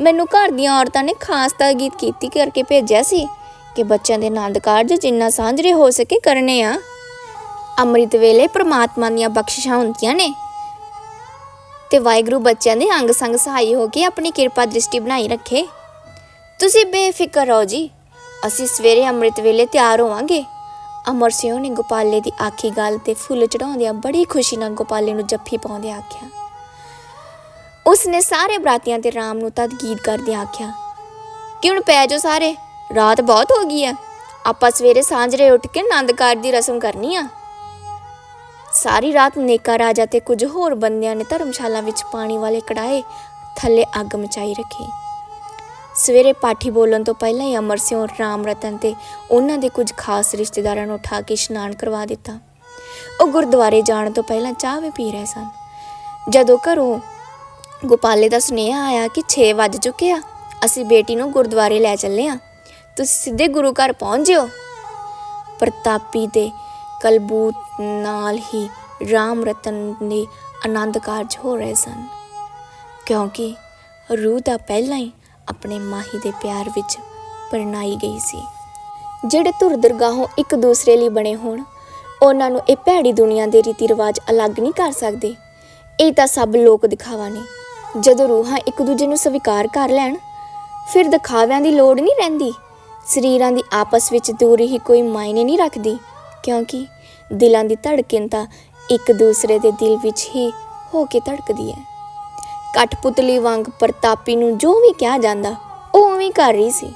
ਮੈਨੂੰ ਘਰ ਦੀਆਂ ਔਰਤਾਂ ਨੇ ਖਾਸ ਤਾਕੀਦ ਕੀਤੀ ਕਰਕੇ ਭੇਜਿਆ ਸੀ। ਕਿ ਬੱਚਿਆਂ ਦੇ ਆਨੰਦ ਕਾਰਜ ਜਿੰਨਾ ਸਾਂਝਰੇ ਹੋ ਸਕੇ ਕਰਨੇ ਆ। ਅੰਮ੍ਰਿਤ ਵੇਲੇ ਪ੍ਰਮਾਤਮਾ ਦੀਆਂ ਬਖਸ਼ਿਸ਼ਾਂ ਹੁੰਦੀਆਂ ਨੇ। ਤੇ ਵਾਹਿਗੁਰੂ ਬੱਚਿਆਂ ਦੇ ਅੰਗ ਸੰਗ ਸਹਾਈ ਹੋ ਕੇ ਆਪਣੀ ਕਿਰਪਾ ਦ੍ਰਿਸ਼ਟੀ ਬਣਾਈ ਰੱਖੇ। ਤੁਸੀਂ ਬੇਫਿਕਰ ਰਹੋ ਜੀ। ਅਸੀਂ ਸਵੇਰੇ ਅੰਮ੍ਰਿਤ ਵੇਲੇ ਤਿਆਰ ਹੋਵਾਂਗੇ। ਅਮਰ ਸਿੰਘ ਨੇ ਗੋਪਾਲੇ ਦੀ ਆਖੀ ਗੱਲ ਤੇ ਫੁੱਲ ਚੜਾਉਂਦਿਆਂ ਬੜੀ ਖੁਸ਼ੀ ਨਾਲ ਗੋਪਾਲੇ ਨੂੰ ਜੱਫੀ ਪਾਉਂਦਿਆਂ ਆਖਿਆ। ਉਸਨੇ ਸਾਰੇ ਬਰਾਤੀਆਂ ਤੇ ਰਾਮ ਨੂੰ ਤਦ ਗੀਤ ਕਰਦਿਆਂ ਆਖਿਆ ਕਿ ਹੁਣ ਪੈ ਜਾਓ ਸਾਰੇ? ਰਾਤ ਬਹੁਤ ਹੋ ਗਈ ਆ। ਆਪਾਂ ਸਵੇਰੇ ਸਾਂਝਰੇ ਉੱਠ ਕੇ ਆਨੰਦ ਕਾਰਜ ਦੀ ਰਸਮ ਕਰਨੀ ਆ। ਸਾਰੀ ਰਾਤ ਨੇਕਾ ਰਾਜਾ ਤੇ ਕੁਝ ਹੋਰ ਬੰਦਿਆਂ ਨੇ ਧਰਮਸ਼ਾਲਾ ਵਿੱਚ ਪਾਣੀ ਵਾਲੇ ਕੜਾਏ ਥੱਲੇ ਅੱਗ ਮਚਾਈ ਰੱਖੀ। ਸਵੇਰੇ ਪਾਠੀ ਬੋਲਣ ਤੋਂ ਪਹਿਲਾਂ ਹੀ ਅਮਰ ਸਿੰਘ ਰਾਮ ਰਤਨ ਤੇ ਉਹਨਾਂ ਦੇ ਕੁਝ ਖਾਸ ਰਿਸ਼ਤੇਦਾਰਾਂ ਨੂੰ ਉਠਾ ਕੇ ਇਸ਼ਨਾਨ ਕਰਵਾ ਦਿੱਤਾ। ਉਹ ਗੁਰਦੁਆਰੇ ਜਾਣ ਤੋਂ ਪਹਿਲਾਂ ਚਾਹ ਵੀ ਪੀ ਰਹੇ ਸਨ। ਜਦੋਂ ਘਰੋਂ ਗੋਪਾਲੇ ਦਾ ਸੁਨੇਹਾ ਆਇਆ ਕਿ 6 ਵੱਜ ਚੁੱਕੇ ਆ, ਅਸੀਂ ਬੇਟੀ ਨੂੰ ਗੁਰਦੁਆਰੇ ਲੈ ਚੱਲੇ ਆ। ਤੁਸੀਂ ਸਿੱਧੇ ਗੁਰੂ ਘਰ ਪਹੁੰਚ ਜਿਓ। ਪ੍ਰਤਾਪੀ ਦੇ ਕਲਬੂਤ ਨਾਲ ਹੀ ਰਾਮ ਰਤਨ ਦੇ ਆਨੰਦ ਕਾਰਜ ਹੋ ਰਹੇ ਸਨ। ਕਿਉਂਕਿ ਰੂਹ ਦਾ ਪਹਿਲਾਂ ਹੀ ਆਪਣੇ ਮਾਹੀ ਦੇ ਪਿਆਰ ਵਿੱਚ ਪਰਨਾਈ ਗਈ ਸੀ। ਜਿਹੜੇ ਧੁਰ ਦਰਗਾਹੋਂ ਇੱਕ ਦੂਸਰੇ ਲਈ ਬਣੇ ਹੋਣ, ਉਹਨਾਂ ਨੂੰ ਇਹ ਭੈੜੀ ਦੁਨੀਆ ਦੇ ਰੀਤੀ ਰਿਵਾਜ ਅਲੱਗ ਨਹੀਂ ਕਰ ਸਕਦੇ। ਇਹ ਤਾਂ ਸਭ ਲੋਕ ਦਿਖਾਵਾ ਨੇ। ਜਦੋਂ ਰੂਹਾਂ ਇੱਕ ਦੂਜੇ ਨੂੰ ਸਵੀਕਾਰ ਕਰ ਲੈਣ, ਫਿਰ ਦਿਖਾਵਿਆਂ ਦੀ ਲੋੜ ਨਹੀਂ ਰਹਿੰਦੀ। ਸਰੀਰਾਂ ਦੀ ਆਪਸ ਵਿੱਚ ਦੂਰੀ ਹੀ ਕੋਈ ਮਾਇਨੇ ਨਹੀਂ ਰੱਖਦੀ, ਕਿਉਂਕਿ ਦਿਲਾਂ ਦੀ ਧੜਕਣ ਤਾਂ ਇੱਕ ਦੂਸਰੇ ਦੇ ਦਿਲ ਵਿੱਚ ਹੀ ਹੋ ਕੇ ਧੜਕਦੀ ਹੈ। ਕਠਪੁਤਲੀ ਵਾਂਗ ਪ੍ਰਤਾਪੀ ਨੂੰ ਜੋ ਵੀ ਕਿਹਾ ਜਾਂਦਾ, ਉਹ ਉਵੇਂ ਕਰ ਰਹੀ ਸੀ।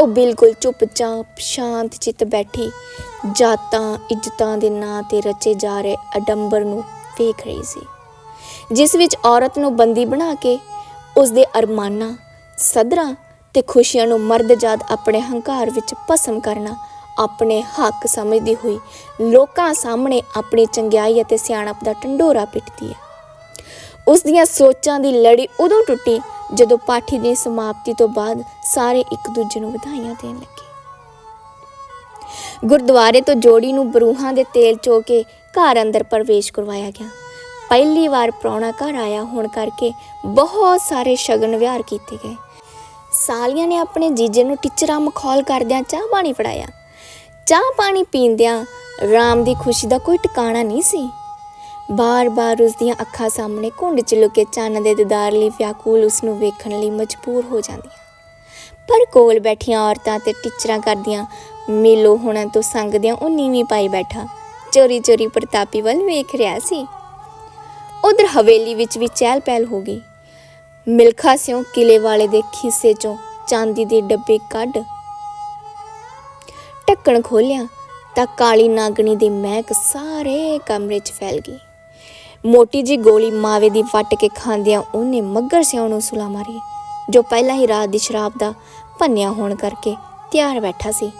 ਉਹ ਬਿਲਕੁਲ ਚੁੱਪਚਾਪ, ਸ਼ਾਂਤ ਚਿੱਤ ਬੈਠੀ ਜਾਤਾਂ, ਇੱਜ਼ਤਾਂ ਦੇ ਨਾਂ ਤੇ ਰਚੇ ਜਾ ਰਹੇ ਅਡੰਬਰ ਨੂੰ ਵੇਖ ਰਹੀ ਸੀ। ਜਿਸ ਵਿੱਚ ਔਰਤ ਨੂੰ ਬੰਦੀ ਬਣਾ ਕੇ ਉਸ ਦੇ ਅਰਮਾਨਾਂ, ਸਦਰਾਂ ਤੇ ਖੁਸ਼ੀਆਂ ਨੂੰ ਮਰਦਜਾਦ ਆਪਣੇ ਹੰਕਾਰ ਵਿੱਚ ਭਸਮ ਕਰਨਾ ਆਪਣੇ ਹੱਕ ਸਮਝਦੀ ਹੋਈ ਲੋਕਾਂ ਸਾਹਮਣੇ ਆਪਣੀ ਚੰਗਿਆਈ ਅਤੇ ਸਿਆਣਪ ਦਾ ਢੰਡੋਰਾ ਪਿੱਟਦੀ ਹੈ। ਉਸ ਦੀਆਂ ਸੋਚਾਂ ਦੀ ਲੜੀ ਉਦੋਂ ਟੁੱਟੀ ਜਦੋਂ ਪਾਠੀ ਦੀ ਸਮਾਪਤੀ ਤੋਂ ਬਾਅਦ ਸਾਰੇ ਇੱਕ ਦੂਜੇ ਨੂੰ ਵਧਾਈਆਂ ਦੇਣ ਲੱਗੇ। ਗੁਰਦੁਆਰੇ ਤੋਂ ਜੋੜੀ ਨੂੰ ਬਰੂਹਾਂ ਦੇ ਤੇਲ ਚੋ ਕੇ ਘਰ ਅੰਦਰ ਪ੍ਰਵੇਸ਼ ਕਰਵਾਇਆ ਗਿਆ। ਪਹਿਲੀ ਵਾਰ ਪ੍ਰਾਹੁਣਾ ਘਰ ਆਇਆ ਹੋਣ ਕਰਕੇ ਬਹੁਤ ਸਾਰੇ ਸ਼ਗਨ ਵਿਹਾਰ ਕੀਤੇ ਗਏ। ਸਾਲੀਆਂ ਨੇ ਆਪਣੇ ਜੀਜੇ ਨੂੰ ਟੀਚਰਾਂ ਮਖੌਲ ਕਰਦਿਆਂ ਚਾਹ ਪਾਣੀ ਫੜਾਇਆ। ਚਾਹ ਪਾਣੀ ਪੀਂਦਿਆਂ ਰਾਮ ਦੀ ਖੁਸ਼ੀ ਦਾ ਕੋਈ ਟਿਕਾਣਾ ਨਹੀਂ ਸੀ। ਬਾਰ-ਬਾਰ ਉਸ ਦੀਆਂ ਅੱਖਾਂ ਸਾਹਮਣੇ ਘੁੰਡ ਚ ਲੁਕੇ ਚੰਨ ਦੇ ਦੀਦਾਰ ਲਈ ਵਿਆਕੂਲ ਉਸ ਨੂੰ ਵੇਖਣ ਲਈ ਮਜਬੂਰ ਹੋ ਜਾਂਦੀਆਂ। ਪਰ ਕੋਲ ਬੈਠੀਆਂ ਔਰਤਾਂ ਤੇ ਟਿਚਰਾਂ ਕਰਦੀਆਂ ਮੇਲੋ ਹੋਣਾ ਤੋਂ ਸੰਗਦਿਆਂ ਉਹ ਨੀਵੀਂ ਪਾਈ ਬੈਠਾ ਚੋਰੀ ਚੋਰੀ ਪ੍ਰਤਾਪੀ ਵੱਲ ਵੇਖ ਰਿਹਾ ਸੀ। ਉਧਰ ਹਵੇਲੀ ਵਿੱਚ ਵੀ ਚਹਿਲ ਪਹਿਲ ਹੋ ਗਈ। ਮਿਲਖਾ ਸਿਓ ਕਿਲੇ ਵਾਲੇ ਦੇ ਖੀਸੇ ਚੋਂ ਚਾਂਦੀ ਦੇ ਡੱਬੇ ਕੱਢ। ਢੱਕਣ ਖੋਲਿਆ ਤਾਂ ਕਾਲੀ ਨਾਗਣੀ ਦੀ ਮਹਿਕ ਸਾਰੇ ਕਮਰੇ 'ਚ ਫੈਲ ਗਈ। ਮੋਟੀ ਜੀ ਗੋਲੀ ਮਾਵੇ ਦੀ ਵੱਟ ਕੇ ਖਾਂਦਿਆਂ ਉਹਨੇ ਮੱਗਰ ਸਿਉ ਨੂੰ ਸੁਲਾ ਮਾਰੀ, ਜੋ ਪਹਿਲਾਂ ਹੀ ਰਾਤ ਦੀ ਸ਼ਰਾਬ ਦਾ ਭੰਨਿਆ ਹੋਣ ਕਰਕੇ ਤਿਆਰ ਬੈਠਾ ਸੀ।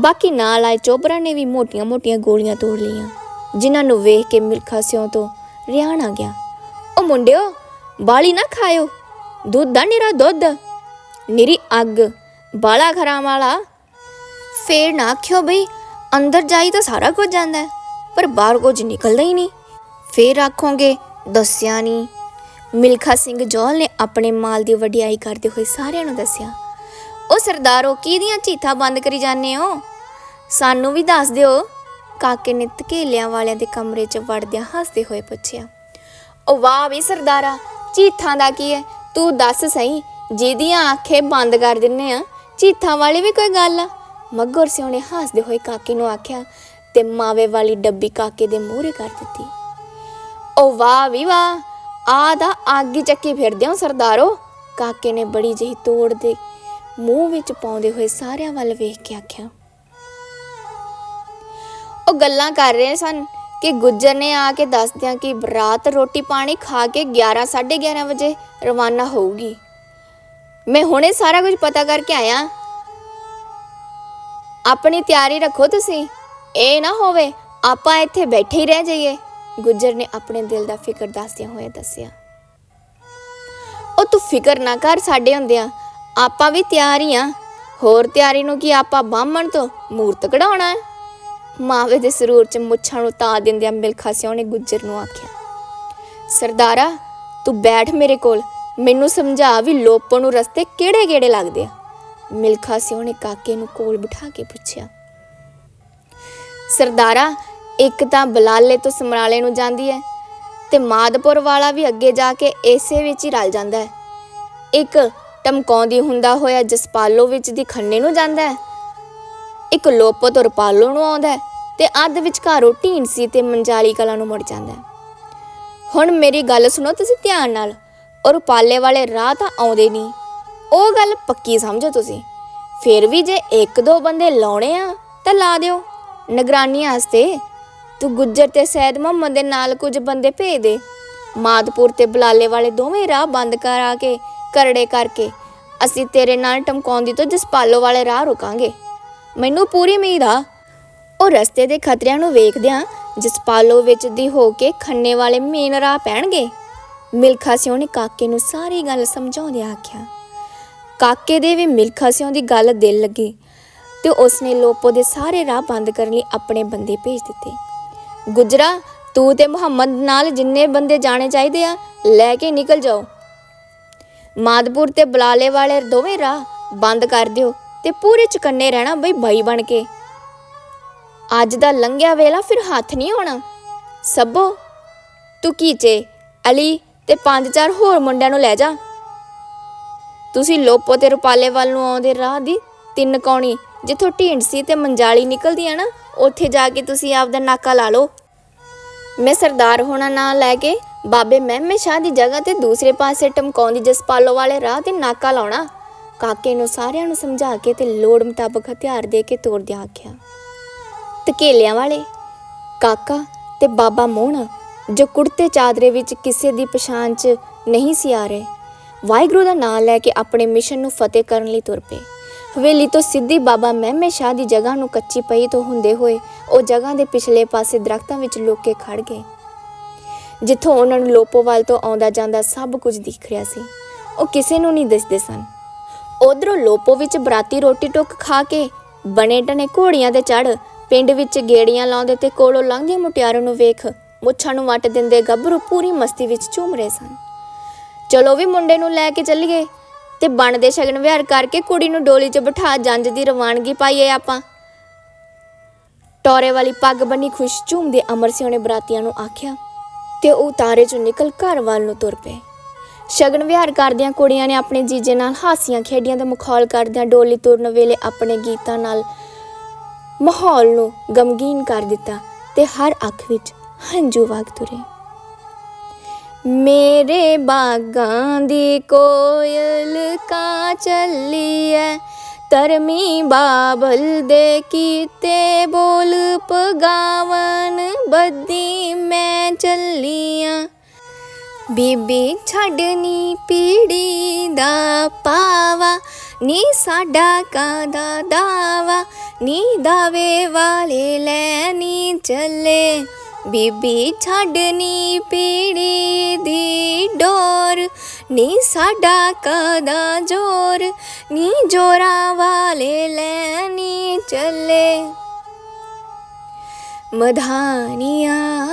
ਬਾਕੀ ਨਾਲ ਆਏ ਚੋਬਰਾਂ ਨੇ ਵੀ ਮੋਟੀਆਂ-ਮੋਟੀਆਂ ਗੋਲੀਆਂ ਤੋੜ ਲਈਆਂ, ਜਿਨ੍ਹਾਂ ਨੂੰ ਵੇਖ ਕੇ ਮਿਲਖਾ ਸਿਉ ਤੋਂ ਰਿਆਣ ਆ ਗਿਆ। ਉਹ ਮੁੰਡਿਓ ਬਾਲੀ ਨਾ ਖਾਇਓ। ਦੁੱਧ ਦਾ ਨਿਰਾ ਦੁੱਧ। ਨਿਰੀ ਅੱਗ। ਬਾਲਾ ਖਰਾਮ ਵਾਲਾ। ਫੇਰ ਨਾ ਆਖਿਓ ਬਈ ਅੰਦਰ ਜਾਈ ਤਾਂ ਸਾਰਾ ਕੁਝ ਜਾਂਦਾ ਹੈ, ਪਰ ਬਾਹਰ ਕੁਝ ਨਿਕਲਦਾ ਹੀ ਨਹੀਂ। ਫੇਰ ਆਖੋਗੇ ਦੱਸਿਆ ਨਹੀਂ। ਮਿਲਖਾ ਸਿੰਘ ਜੌਲ ਨੇ ਆਪਣੇ ਮਾਲ ਦੀ ਵਡਿਆਈ ਕਰਦੇ ਹੋਏ ਸਾਰਿਆਂ ਨੂੰ ਦੱਸਿਆ ਉਹ ਸਰਦਾਰੋ ਕਿਹਦੀਆਂ ਚੀਥਾਂ ਬੰਦ ਕਰੀ ਜਾਂਦੇ ਹੋ? ਸਾਨੂੰ ਵੀ ਦੱਸ ਦਿਓ। ਕਾਕੇ ਨੇ ਧਕੇਲਿਆਂ ਵਾਲਿਆਂ ਦੇ ਕਮਰੇ 'ਚ ਵੜਦਿਆਂ ਹੱਸਦੇ ਹੋਏ ਪੁੱਛਿਆ ਉਹ ਵਾਹ ਵੀ ਸਰਦਾਰਾ ਚੀਥਾਂ ਦਾ ਕੀ ਹੈ? ਤੂੰ ਦੱਸ ਸਹੀ, ਜਿਹਦੀਆਂ ਆਖੇ ਬੰਦ ਕਰ ਦਿੰਨੇ ਆ, ਚੀਥਾਂ ਵਾਲੀ ਵੀ ਕੋਈ ਗੱਲ ਆ? ਮੱਗਰ ਸਿਉ ਨੇ ਹੱਸਦੇ ਹੋਏ ਕਾਕੇ ਨੂੰ ਆਖਿਆ, ਤੇ ਮਾਵੇ ਵਾਲੀ ਡੱਬੀ ਕਾਕੇ ਦੇ ਮੂਹਰੇ ਕਰ ਦਿੱਤੀ। ਓ ਵਾਹ ਵੀ ਵਾਹ ਆ ਦਾ ਆਗੀ ਚੱਕੀ ਫਿਰਦੇ ਹੋ ਸਰਦਾਰੋ। ਕਾਕੇ ਨੇ ਬੜੀ ਜਿਹੀ ਤੋੜ ਦੇ ਮੂੰਹ ਵਿੱਚ ਪਾਉਂਦੇ ਹੋਏ ਸਾਰਿਆਂ ਵੱਲ ਵੇਖ ਕੇ ਆਖਿਆ। ਉਹ ਗੱਲਾਂ ਕਰ ਰਹੇ ਸਨ ਕਿ ਗੁੱਜਰ ਨੇ ਆ ਕੇ ਦੱਸਦਿਆਂ ਕਿ ਬਰਾਤ ਰੋਟੀ ਪਾਣੀ ਖਾ ਕੇ 11 11:30 ਵਜੇ ਰਵਾਨਾ ਹੋਊਗੀ। ਮੈਂ ਹੁਣੇ ਸਾਰਾ ਕੁਝ ਪਤਾ ਕਰਕੇ ਆਇਆ। ਆਪਣੀ ਤਿਆਰੀ ਰੱਖੋ ਤੁਸੀਂ। ਇਹ ਨਾ ਹੋਵੇ, ਆਪਾਂ ਇੱਥੇ ਬੈਠੇ ਹੀ ਰਹਿ ਜਾਈਏ। ਗੁੱਜਰ ਨੇ ਆਪਣੇ ਦਿਲ ਦਾ ਫਿਕਰ ਦੱਸਦਿਆਂ ਹੋਇਆ ਦੱਸਿਆ। ਉਹ ਤੂੰ ਫਿਕਰ ਨਾ ਕਰ ਸਾਡੇ ਹੁੰਦਿਆਂ। ਆਪਾਂ ਵੀ ਤਿਆਰ ਹੀ ਆ। ਹੋਰ ਤਿਆਰੀ ਨੂੰ ਕੀ ਆਪਾਂ ਬਾਹਮਣ ਤੋਂ ਮੂਰਤ ਕਢਾਉਣਾ ਹੈ? ਮਾਵੇ ਦੇ ਸਰੂਰ ਚ ਮੁੱਛਾਂ ਨੂੰ ਤਾ ਦਿੰਦਿਆਂ ਮਿਲਖਾ ਸਿਉ ਨੇ ਗੁੱਜਰ ਨੂੰ ਆਖਿਆ, ਸਰਦਾਰਾ, ਤੂੰ ਬੈਠ ਮੇਰੇ ਕੋਲ, ਮੈਨੂੰ ਸਮਝਾ ਵੀ ਲੋਪੋ ਨੂੰ ਰਸਤੇ ਕਿਹੜੇ ਕਿਹੜੇ ਲੱਗਦੇ ਆ? ਮਿਲਖਾ ਸਿਉ ਨੇ ਕਾਕੇ ਨੂੰ ਕੋਲ ਬਿਠਾ ਕੇ ਪੁੱਛਿਆ, ਸਰਦਾਰਾ, ਇੱਕ ਤਾਂ ਬਲਾਲੇ ਤੋਂ ਸਮਰਾਲੇ ਨੂੰ ਜਾਂਦੀ ਹੈ ਤੇ ਮਾਦਪੁਰ ਵਾਲਾ ਵੀ ਅੱਗੇ ਜਾ ਕੇ ਇਸੇ ਵਿੱਚ ਹੀ ਰਲ ਜਾਂਦਾ ਹੈ ਇੱਕ ਟਮਕਾਉਂਦੀ ਹੁੰਦਾ ਹੋਇਆ ਜਸਪਾਲੋ ਵਿੱਚ ਦੀ ਖੰਨੇ ਨੂੰ ਜਾਂਦਾ ਹੈ ਇੱਕ ਲੋਪੋ ਤੋਂ ਰੁਪਾਲੋ ਨੂੰ ਆਉਂਦਾ ਹੈ ਤੇ ਅੱਧ ਵਿਚਕਾਰੋਂ ਢੀਂਡਸੀ ਤੇ ਮੰਜਾਲੀ ਕਲਾ ਨੂੰ ਮੁੜ ਜਾਂਦਾ ਹੁਣ ਮੇਰੀ ਗੱਲ ਸੁਣੋ ਤੁਸੀਂ ਧਿਆਨ ਨਾਲ। ਔਰ ਪਾਲੇ ਵਾਲੇ ਰਾਹ ਤਾਂ ਆਉਂਦੇ ਨਹੀਂ। ਉਹ ਗੱਲ ਪੱਕੀ ਸਮਝੋ ਤੁਸੀਂ। ਫਿਰ ਵੀ ਜੇ ਇੱਕ ਦੋ ਬੰਦੇ ਲਾਉਣੇ ਆ, ਤਾਂ ਲਾ ਦਿਓ। ਨਿਗਰਾਨੀ ਵਾਸਤੇ ਤੂੰ ਗੁੱਜਰ ਤੇ ਸੈਦ ਮੁਹੰਮਦ ਦੇ ਨਾਲ ਕੁਝ ਬੰਦੇ ਭੇਜ ਦੇ। ਮਾਦਪੁਰ ਤੇ ਬਲਾਲੇ ਵਾਲੇ ਦੋਵੇਂ ਰਾਹ ਬੰਦ ਕਰਾ ਕੇ, ਕਰੜੇ ਕਰਕੇ ਅਸੀਂ ਤੇਰੇ ਨਾਲ ਟਮਕਾਉਂਦੀ ਤੋਂ ਜਸਪਾਲੋ ਵਾਲੇ ਰਾਹ ਰੁਕਾਂਗੇ। ਮੈਨੂੰ ਪੂਰੀ ਉਮੀਦ ਆ। ਉਹ ਰਸਤੇ ਦੇ ਖਤਰਿਆਂ ਨੂੰ ਵੇਖਦਿਆਂ ਜਸਪਾਲੋ ਵਿੱਚ ਦੀ ਹੋ ਕੇ ਖੰਨੇ ਵਾਲੇ ਮੇਨ ਰਾਹ ਪੈਣਗੇ। ਮਿਲਖਾ ਸਿਉ ਨੇ ਕਾਕੇ ਨੂੰ ਸਾਰੀ ਗੱਲ ਸਮਝਾਉਂਦਿਆਂ ਆਖਿਆ। ਕਾਕੇ ਦੇ ਵੀ ਮਿਲਖਾ ਸਿਉ ਦੀ ਗੱਲ ਦਿਲ ਲੱਗੀ ਤੇ ਉਸਨੇ ਲੋਪੋ ਦੇ ਸਾਰੇ ਰਾਹ ਬੰਦ ਕਰਨ ਲਈ ਆਪਣੇ ਬੰਦੇ ਭੇਜ ਦਿੱਤੇ। ਗੁਜਰਾ, ਤੂੰ ਤੇ ਮੁਹੰਮਦ ਨਾਲ ਜਿੰਨੇ ਬੰਦੇ ਜਾਣੇ ਚਾਹੀਦੇ ਆ, ਲੈ ਕੇ ਨਿਕਲ ਜਾਓ। ਮਾਦਪੁਰ ਤੇ ਬਲਾਲੇ ਵਾਲੇ ਦੋਵੇਂ ਰਾਹ ਬੰਦ ਕਰ ਦਿਓ। ਤੇ ਪੂਰੇ ਚਕੰਨੇ ਰਹਿਣਾ ਬਈ ਭਾਈ ਬਣ ਕੇ। ਅੱਜ ਦਾ ਲੰਘਿਆ ਵੇਲਾ ਫਿਰ ਹੱਥ ਨਹੀਂ ਆਉਣਾ। ਸਭੋ ਤੂੰ ਕੀਚੇ ਅਲੀ ਤੇ ਪੰਜ ਚਾਰ ਹੋਰ ਮੁੰਡਿਆਂ ਨੂੰ ਲੈ ਜਾ। ਤੁਸੀਂ ਲੋਪੋ ਤੇ ਰੁਪਾਲੇ ਵੱਲ ਨੂੰ ਆਉਂਦੇ ਰਾਹ ਦੀ ਤਿੰਨ ਕੌਣੀ, ਜਿੱਥੋਂ ਢੀਂਡਸੀ ਤੇ ਮੰਜਾਲੀ ਨਿਕਲਦੀ ਆ ਨਾ, ਉੱਥੇ ਜਾ ਕੇ ਤੁਸੀਂ ਆਪਦਾ ਨਾਕਾ ਲਾ ਲਓ। ਮੈਂ ਸਰਦਾਰ ਹੋਣਾ ਨਾਂ ਲੈ ਕੇ ਬਾਬੇ ਮਹਿਮੇ ਸ਼ਾਹ ਦੀ ਜਗ੍ਹਾ ਤੇ ਦੂਸਰੇ ਪਾਸੇ ਟਮਕਾਉਂਦੀ ਜਸਪਾਲੋ ਵਾਲੇ ਰਾਹ ਤੇ ਨਾਕਾ ਲਾਉਣਾ। ਕਾਕੇ ਨੂੰ ਸਾਰਿਆਂ ਨੂੰ ਸਮਝਾ ਕੇ ਤੇ ਲੋੜ ਮੁਤਾਬਕ ਹਥਿਆਰ ਦੇ ਕੇ ਤੋੜ ਦਿਆ ਆਖਿਆ। ਧਕੇਲਿਆਂ ਵਾਲੇ, ਕਾਕਾ ਤੇ ਬਾਬਾ ਮੋਹਣਾ, ਜੋ ਕੁੜਤੇ ਚਾਦਰੇ ਵਿੱਚ ਕਿਸੇ ਦੀ ਪਛਾਣ 'ਚ ਨਹੀਂ ਸੀ ਆ ਰਹੇ, ਵਾਹਿਗੁਰੂ ਦਾ ਨਾਮ ਲੈ ਕੇ ਆਪਣੇ ਮਿਸ਼ਨ ਨੂੰ ਫਤਿਹ ਕਰਨ ਲਈ ਤੁਰ ਪਏ। ਹਵੇਲੀ ਤੋਂ ਸਿੱਧੀ ਬਾਬਾ ਮਹਿਮੇ ਸ਼ਾਹ ਦੀ ਜਗ੍ਹਾ ਨੂੰ ਕੱਚੀ ਪਈ ਤੋਂ ਹੁੰਦੇ ਹੋਏ ਉਹ ਜਗ੍ਹਾ ਦੇ ਪਿਛਲੇ ਪਾਸੇ ਦਰਖਤਾਂ ਵਿੱਚ ਲੁਕ ਕੇ ਖੜ ਗਏ। ਜਿੱਥੋਂ ਉਹਨਾਂ ਨੂੰ ਲੋਪੋਵਾਲ ਤੋਂ ਆਉਂਦਾ ਜਾਂਦਾ ਸਭ ਕੁਝ ਦਿਖ ਰਿਹਾ ਸੀ। ਉਹ ਕਿਸੇ ਨੂੰ ਨਹੀਂ ਦਿਸਦੇ ਸਨ। ਉਧਰੋਂ ਲੋਪੋ ਵਿੱਚ ਬਰਾਤੀ ਰੋਟੀ ਟੁੱਕ ਖਾ ਕੇ ਬਣੇ ਟਨੇ ਘੋੜੀਆਂ ਦੇ ਚੜ ਪਿੰਡ ਵਿੱਚ ਗੇੜੀਆਂ ਲਾਉਂਦੇ ਤੇ ਕੋਲੋਂ ਲੰਘਦੀਆਂ ਮੁਟਿਆਰਾਂ ਨੂੰ ਵੇਖ ਮੁੱਛਾਂ ਨੂੰ ਵੱਟ ਦਿੰਦੇ ਗੱਭਰੂ ਪੂਰੀ ਮਸਤੀ ਵਿੱਚ ਝੂਮ ਰਹੇ ਸਨ। ਚਲੋ ਵੀ ਮੁੰਡੇ ਨੂੰ ਲੈ ਕੇ ਚੱਲੀਏ ਤੇ ਬਣਦੇ ਸ਼ਗਨ ਵਿਹਾਰ ਕਰਕੇ ਕੁੜੀ ਨੂੰ ਡੋਲੀ 'ਚ ਬਿਠਾ ਜੰਜ ਦੀ ਰਵਾਨਗੀ ਪਾਈਏ ਆਪਾਂ। ਟੋਰੇ ਵਾਲੀ ਪੱਗ ਬੰਨੀ ਖੁਸ਼ ਝੂਮਦੇ ਅਮਰ ਸਿੰਘ ਨੇ ਬਰਾਤੀਆਂ ਨੂੰ ਆਖਿਆ, ਤੇ ਉਹ ਤਾਰੇ 'ਚੋਂ ਨਿਕਲ ਘਰ ਵੱਲ ਨੂੰ ਤੁਰ ਪਏ। ਸ਼ਗਨ ਵਿਹਾਰ ਕਰਦਿਆਂ ਕੁੜੀਆਂ ਨੇ ਆਪਣੇ ਜੀਜੇ ਨਾਲ ਹਾਸੀਆਂ ਖੇਡੀਆਂ ਦਾ ਮਖੌਲ ਕਰਦਿਆਂ ਡੋਲੀ ਤੁਰਨ ਵੇਲੇ ਆਪਣੇ ਗੀਤਾਂ ਨਾਲ ਮਾਹੌਲ ਨੂੰ ਗਮਗੀਨ ਕਰ ਦਿੱਤਾ ਤੇ ਹਰ ਅੱਖ ਵਿੱਚ ਹੰਝੂ ਵਗ ਤੁਰੇ। ਮੇਰੇ ਬਾਗਾਂ ਦੀ ਕੋਇਲ ਕਾ ਚੱਲੀ ਐ ਤਰਮੀ ਬਾਬਲ ਦੇ ਕੀਤੇ ਬੋਲ ਪਗਾਵਨ ਬੱਦੀ ਮੈਂ ਚੱਲੀਆਂ ਬੀਬੀ ਛੱਡਨੀ ਪੀੜੀ ਦਾ ਪਾਵਾ, ਨੀ ਸਾਡਾ ਕਾਦਾ ਦਾਵਾ, ਨੀ ਦਾਵੇ ਵਾਲੇ ਲੈਣੀ ਚੱਲੇ। ਬੀਬੀ ਛੱਡਨੀ ਪੀੜੀ ਦੀ ਡੋਰ, ਨੀ ਸਾਡਾ ਕਦਾ ਜੋਰ, ਨੀ ਜੋਰਾਂ ਵਾਲੇ ਲੈਣੀ ਚੱਲੇ। ਮਧਾਨੀਆਂ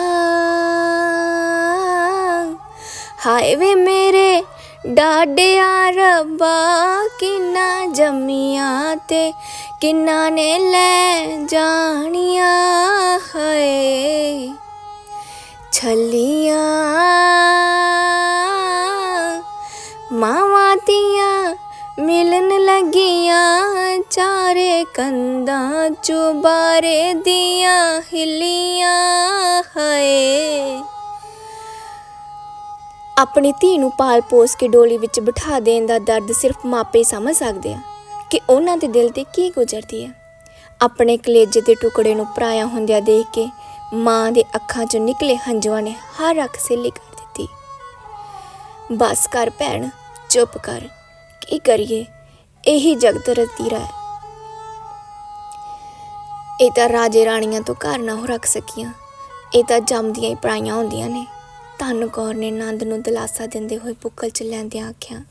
ਹਾਏ ਵੇ ਮੇਰੇ ਡਾਡਿਆ ਰੱਬਾ, ਕਿੰਨਾ ਜੰਮੀਆਂ ਤੇ ਕਿੰਨਾ ਨੇ ਲੈ ਜਾਣੀਆਂ, ਹਾਏ। ਛੱਲੀਆਂ, ਮਾਵਾਂ ਧੀਆਂ ਮਿਲਣ ਲੱਗੀਆਂ, ਚਾਰੇ ਕੰਧਾਂ ਚੁਬਾਰੇ ਦੀਆਂ ਹਿੱਲੀਆਂ, ਹਾਏ। ਆਪਣੀ ਧੀ ਨੂੰ ਪਾਲ ਪੋਸ ਕੇ ਡੋਲੀ ਵਿੱਚ ਬਿਠਾ ਦੇਣ ਦਾ ਦਰਦ ਸਿਰਫ ਮਾਪੇ ਸਮਝ ਸਕਦੇ ਆ ਕਿ ਉਹਨਾਂ ਦੇ ਦਿਲ ਤੇ ਕੀ ਗੁਜ਼ਰਦੀ ਹੈ ਆਪਣੇ ਕਲੇਜੇ ਦੇ ਟੁਕੜੇ ਨੂੰ ਪਰਾਇਆ ਹੁੰਦਿਆਂ ਦੇਖ ਕੇ ਮਾਂ ਦੇ ਅੱਖਾਂ 'ਚੋਂ ਨਿਕਲੇ ਹੰਝੂਆਂ ਨੇ ਹਰ ਅੱਖ ਸਿੱਲੀ ਕਰ ਦਿੱਤੀ। ਬਸ ਕਰ ਭੈਣ, ਚੁੱਪ ਕਰ। ਕੀ ਕਰੀਏ? ਇਹੀ ਜਗਤ ਰਤੀਰਾ ਹੈ ਇਹ ਤਾਂ ਰਾਜੇ ਰਾਣੀਆਂ ਤੋਂ ਘਰ ਨਾ ਹੋ ਰੱਖ ਸਕੀਆਂ। ਇਹ ਤਾਂ ਜੰਮਦੀਆਂ ਹੀ ਪਰਾਈਆਂ ਹੁੰਦੀਆਂ ਨੇ। ਧੰਨ ਕੌਰ ਨੇ ਨੰਦ ਨੂੰ ਦਿਲਾਸਾ ਦਿੰਦੇ ਹੋਏ ਬੁੱਕਲ ਚ ਲੈਂਦਿਆਂ ਆਖਿਆ